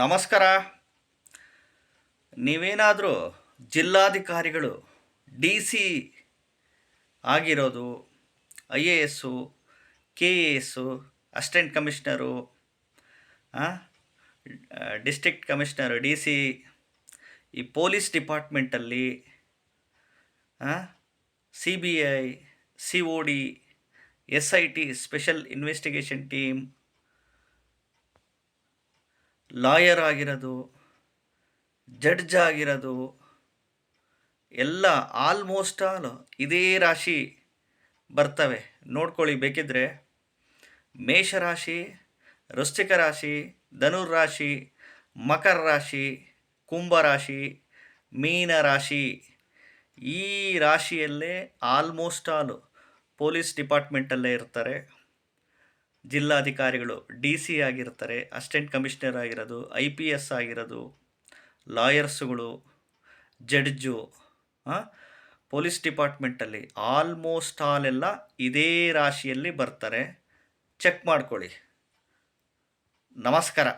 ನಮಸ್ಕಾರ. ನೀವೇನಾದರೂ ಜಿಲ್ಲಾಧಿಕಾರಿಗಳು, ಡಿ ಸಿ ಆಗಿರೋದು, I A S, K A S assistant commissioner district commissioner, D C, ಈ police ಡಿಪಾರ್ಟ್ಮೆಂಟಲ್ಲಿ C B I, C O D, S I T, special investigation team lawyer ಆಗಿರೋದು, judge ಆಗಿರೋದು, ಎಲ್ಲ almost all ಇದೇ ರಾಶಿ ಬರ್ತವೆ. ನೋಡ್ಕೊಳ್ಳಿ, ಬೇಕಿದ್ರೆ ಮೇಷರಾಶಿ ವೃಶ್ಚಿಕ ರಾಶಿ, ಧನುರ್ ರಾಶಿ, ಮಕರ ರಾಶಿ, ಕುಂಭ ರಾಶಿ, ಮೀನ ರಾಶಿ, ಈ ರಾಶಿಯಲ್ಲೇ ಆಲ್ಮೋಸ್ಟ್ ಆಲ್ ಪೊಲೀಸ್ ಡಿಪಾರ್ಟ್ಮೆಂಟಲ್ಲೇ ಇರ್ತಾರೆ. ಜಿಲ್ಲಾಧಿಕಾರಿಗಳು ಡಿ ಸಿ ಆಗಿರ್ತಾರೆ, ಅಸಿಸ್ಟೆಂಟ್ ಕಮಿಷನರ್ ಆಗಿರೋದು, ಐ ಪಿ ಎಸ್ ಆಗಿರೋದು, ಲಾಯರ್ಸುಗಳು, ಜಡ್ಜು ಪೊಲೀಸ್ ಡಿಪಾರ್ಟ್ಮೆಂಟಲ್ಲಿ ಆಲ್ಮೋಸ್ಟ್ ಆಲ್ ಎಲ್ಲ ಇದೇ ರಾಶಿಯಲ್ಲಿ ಬರ್ತಾರೆ. ಚೆಕ್ ಮಾಡ್ಕೊಳ್ಳಿ. ನಮಸ್ಕಾರ.